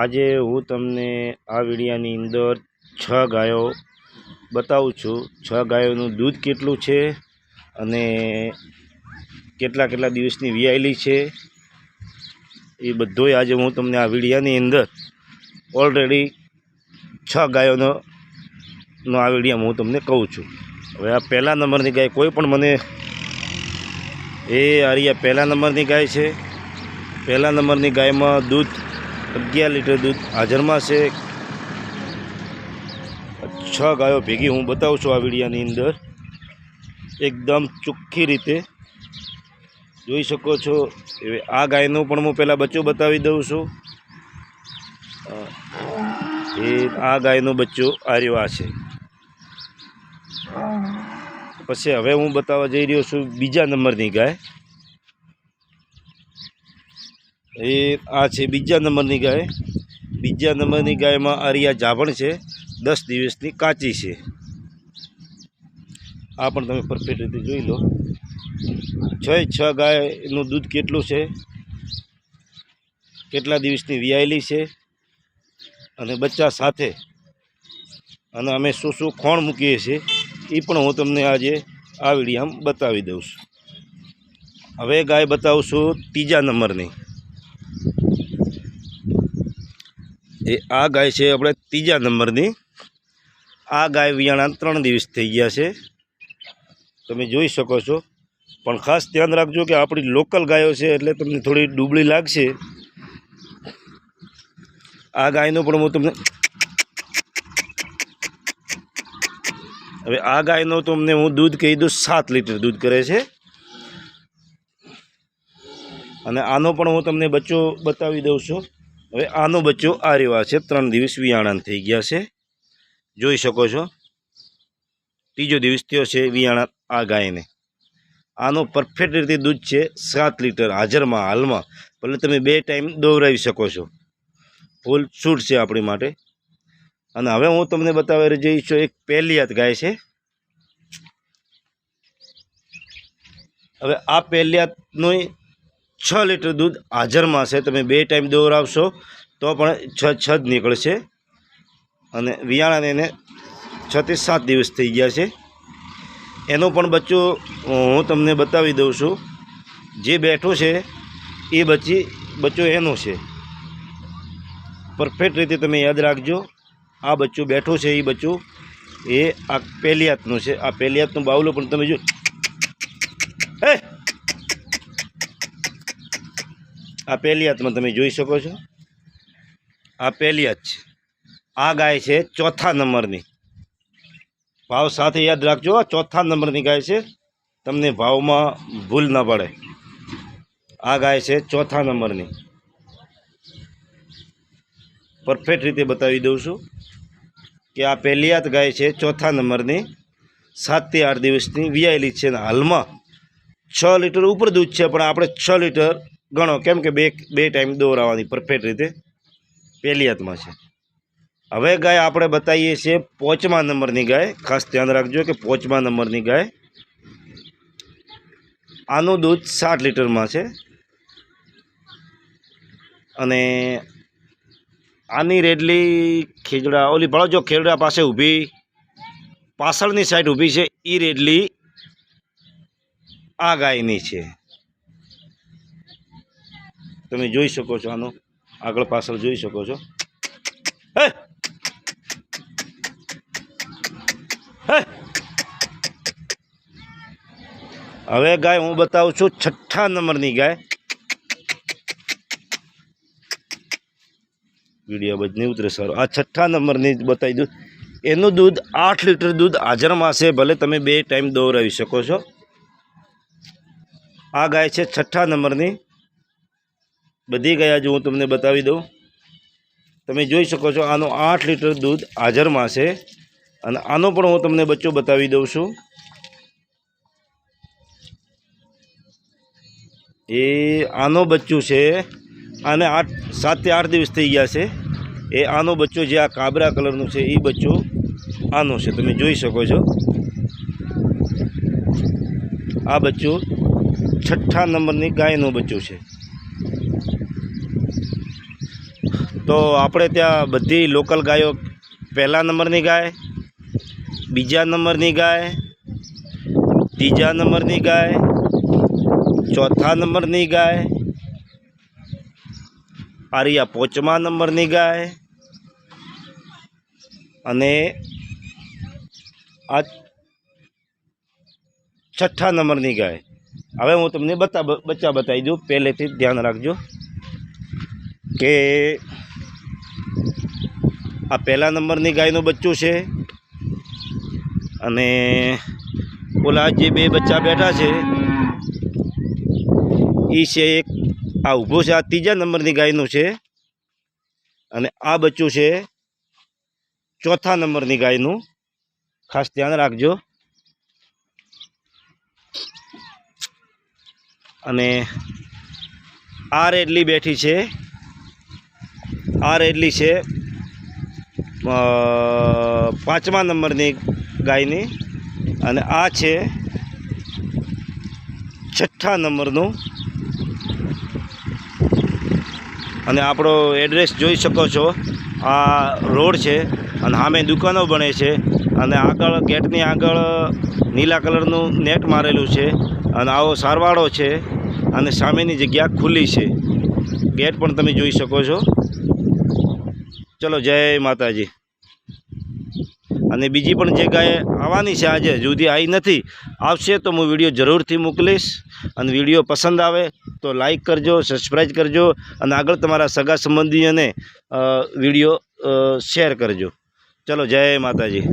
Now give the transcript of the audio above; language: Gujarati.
આજે હું તમને આ વિડીયાની અંદર છ ગાયો બતાવું છું. છ ગાયોનું દૂધ કેટલું છે અને કેટલા કેટલા દિવસની વિયાયેલી છે એ બધોય આજે હું તમને આ વિડીયાની અંદર ઓલરેડી છ ગાયોનો, નો આ વિડીયામાં હું તમને કહું છું. હવે આ પહેલા નંબરની ગાય કોઈ પણ મને, એ આરિયા પહેલા નંબરની ગાય છે. પહેલા નંબરની ગાયમાં દૂધ અગિયાર લીટર દૂધ હાજરમાં છે. છ ગાયો ભેગી હું બતાવું છું આ વિડીયાની અંદર. એકદમ ચોખ્ખી રીતે. જોઈ શકો છો. એ આ ગાયનો પણ હું પહેલાં બચ્ચો બતાવી દઉં છું. એ આ ગાયનો બચ્ચો આર્યો આ છે. પછી હવે હું બતાવવા જઈ રહ્યો છું બીજા નંબરની ગાય. એ આ છે બીજા નંબરની ગાય. બીજા નંબરની ગાયમાં આરિયા જાભણ છે. દસ દિવસની કાચી છે. આ પણ તમે પરફેક્ટ રીતે જોઈ લો. છ છ ગાયનું દૂધ કેટલું છે? કેટલા દિવસની વિયાયેલી છે? અને બચ્ચા સાથે અને અમે શું શું ખોણ મૂકીએ છીએ, એ પણ હું તમને આજે આ વિડીયામાં બતાવી દઉં છું. હવે ગાય બતાવું છું ત્રીજા નંબરની. એ આ ગાય છે આપણે ત્રીજા નંબરની. આ ગાય વિયાણા ત્રણ દિવસ થઈ ગયા છે. તમે જોઈ શકો છો. પણ ખાસ ધ્યાન રાખજો કે આપણી લોકલ ગાયો છે એટલે તમને થોડી ડૂબળી લાગશે. આ ગાયનો પણ હું તમને હવે આ ગાયનો તમને હું દૂધ કહી દઉં, સાત લીટર દૂધ કરે છે. અને આનો પણ હું તમને બચ્ચો બતાવી દઉં છું. હવે આનો બચ્ચો આ રેવા છે. ત્રણ દિવસ વિયાણા થઈ ગયા છે. જોઈ શકો છો. ત્રીજો દિવસ થયો છે વિયાણા આ ગાયને. આનો પરફેક્ટ રીતે દૂધ છે સાત લીટર હાજરમાં હાલમાં. ભલે તમે બે ટાઈમ દોવરાવી શકો છો. ફૂલ છૂટ છે આપણી માટે. અને હવે હું તમને બતાવી જઈશ છું એક પહેલિયાત ગાય છે. હવે આ પહેલિયાતનું છ લીટર દૂધ હાજરમાં છે તમે બે ટાઈમ દોરાવશો, તો પણ છ છ જ નીકળશે. અને વિયાણાને એને છથી સાત દિવસ થઈ ગયા છે. એનું પણ બચ્ચું હું તમને બતાવી દઉં છું. જે બેઠું છે, એ બચ્ચી, બચ્ચો એનું છે. પરફેક્ટ રીતે તમે યાદ રાખજો. આ બચ્ચું બેઠું છે, એ બચ્ચું, એ આ પહેલી હાથનું છે. આ પહેલી હાથનું બાવલું પણ તમે જો. હે! આ પહેલીયાતમાં તમે જોઈ શકો છો. આ પહેલીયાત છે. આ ગાય છે ચોથા નંબરની. ભાવ સાથે યાદ રાખજો, આ ચોથા નંબરની ગાય છે. તમને ભાવમાં ભૂલ ના પડે. આ ગાય છે ચોથા નંબરની. પરફેક્ટ રીતે બતાવી દઉં છું કે આ પહેલીયાત ગાય છે ચોથા નંબરની. સાતથી આઠ દિવસની વિયાયેલી છે અને હાલમાં છ લીટર ઉપર દૂધ છે, પણ આપણે છ લીટર ગણો, કેમ કે બે બે ટાઈમ દોરાવાની પરફેક્ટ રીતે પહેલિયાતમાં છે. હવે ગાય આપણે બતાવીએ છીએ પોચમા નંબરની ગાય. ખાસ ધ્યાન રાખજો કે પોચમા નંબરની ગાય આનું દૂધ સાત લીટરમાં છે. અને આની રેડલી ખીજડા, ઓલી ભળો જો ખેરડા પાસે ઊભી. પાછળની સાઈડ ઊભી છે. એ રેડલી આ ગાયની છે. તમે જોઈ શકો છો આનો. આગળ પાછળ જોઈ શકો છો. હવે ગાય, હું બતાવું છું છઠ્ઠા નંબરની ગાય. વીડિયો બજ નહીં ઉતરે, સારું. આ છઠ્ઠા નંબરની બતાવી દઉં. એનું દૂધ આઠ લીટર દૂધ હાજરમાં છે ભલે તમે બે ટાઈમ દોરાવી શકો છો. આ ગાય છે છઠ્ઠા નંબરની. બધી ગયા જો હું તમને બતાવી દઉં. તમે જોઈ શકો છો આનો આઠ લીટર દૂધ હાજરમાં છે. અને આનો પણ હું તમને બચ્ચો બતાવી દઉં છું. એ આનો બચ્ચું છે. આને આઠ સાતથી આઠ દિવસ થઈ ગયા છે. એ આનો બચ્ચો જે આ કાબરા કલરનું છે એ બચ્ચો આનો છે. તમે જોઈ શકો છો. આ બચ્ચું છઠ્ઠા નંબરની ગાયનું બચ્ચું છે. તો આપણે ત્યાં બધી લોકલ ગાયો પહેલા નંબરની ગાય, બીજા નંબરની ગાય, ત્રીજા નંબરની ગાય, ચોથા નંબરની ગાય, આરિયા પોચમા નંબરની ગાય અને આ છઠ્ઠા નંબરની ગાય. હવે હું તમને બતા બચ્ચા બતાવી દઉં. પહેલેથી ધ્યાન રાખજો કે આ પહેલા નંબરની ગાયનું બચ્ચું છે. અને ઓલા જે બે બચ્ચા બેઠા છે, એ છે એક, આ ઊભો છે, આ ત્રીજા નંબરની ગાયનું છે. અને આ બચ્ચું છે ચોથા નંબરની ગાયનું. ખાસ ધ્યાન રાખજો. અને આ રેડલી બેઠી છે. આ રેડલી છે પાંચમા નંબરની ગાયની અને આ છે છઠ્ઠા નંબરનું. અને આપણો એડ્રેસ જોઈ શકો છો, આ રોડ છે અને સામે દુકાનો બને છે અને આગળ ગેટની આગળ નીલા કલરનું નેટ મારેલું છે અને આવો સારવાળો છે અને સામેની જગ્યા ખુલ્લી છે. ગેટ પણ તમે જોઈ શકો છો. ચલો, જય માતાજી. અને બીજી પણ જે ગાય આવવાની છે આજે, જુદી આવી નથી, આવશે તો હું વીડિયો જરૂરથી મોકલીશ. અને વીડિયો પસંદ આવે તો લાઈક કરજો, સબસ્ક્રાઈબ કરજો, અને આગળ તમારા સગા સંબંધીઓને વીડિયો શેર કરજો. ચલો, જય માતાજી.